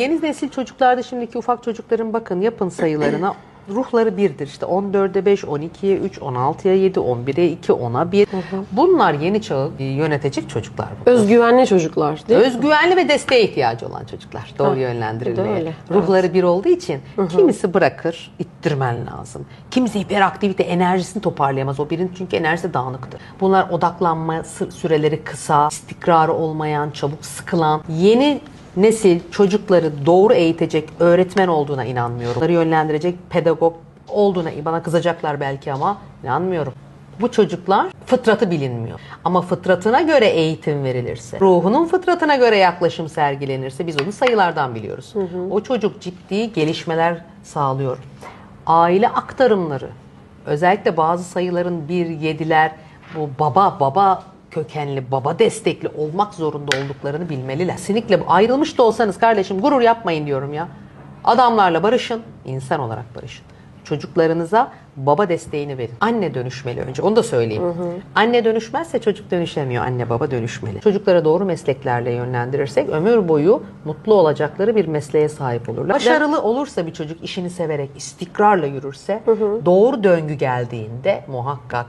Yeni nesil çocuklarda şimdiki ufak çocukların bakın yapın sayılarına ruhları birdir. İşte 14'e 5, 12'ye 3, 16'ya 7, 11'e 2, 10'a 1. Bunlar yeni çağı yönetecek çocuklar. bu. Özgüvenli çocuklar değil mi? Özgüvenli ve desteğe ihtiyacı olan çocuklar. Doğru Ha, yönlendirilmeye. öyle, Ruhları bir olduğu için kimisi bırakır, ittirmen lazım. Kimisi hiperaktivite enerjisini toparlayamaz. O birinin çünkü enerjisi dağınıktır. Bunlar odaklanma süreleri kısa, istikrarı olmayan, çabuk sıkılan, yeni nesil çocukları doğru eğitecek öğretmen olduğuna inanmıyorum. Onları yönlendirecek pedagog olduğuna bana kızacaklar belki ama inanmıyorum. Bu çocuklar fıtratı bilinmiyor. Ama fıtratına göre eğitim verilirse, ruhunun fıtratına göre yaklaşım sergilenirse biz onu sayılardan biliyoruz. O çocuk ciddi gelişmeler sağlıyor. Aile aktarımları, özellikle bazı sayıların bir yediler, bu baba baba kökenli, baba destekli olmak zorunda olduklarını bilmeliler. Kesinlikle bu- ayrılmış da olsanız kardeşim gurur yapmayın diyorum ya. Adamlarla barışın, insan olarak barışın. Çocuklarınıza baba desteğini verin. Anne dönüşmeli önce. Onu da söyleyeyim. Anne dönüşmezse çocuk dönüşemiyor. Anne baba dönüşmeli. Çocuklara doğru mesleklerle yönlendirirsek ömür boyu mutlu olacakları bir mesleğe sahip olurlar. Başarılı olursa bir çocuk işini severek, istikrarla yürürse doğru döngü geldiğinde muhakkak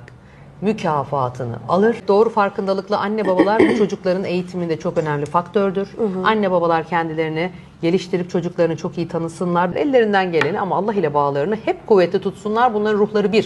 mükafatını alır. Doğru farkındalıklı anne babalar bu çocukların eğitiminde çok önemli faktördür. Anne babalar kendilerini geliştirip çocuklarını çok iyi tanısınlar. Ellerinden geleni ama Allah ile bağlarını hep kuvvetli tutsunlar. Bunların ruhları bir.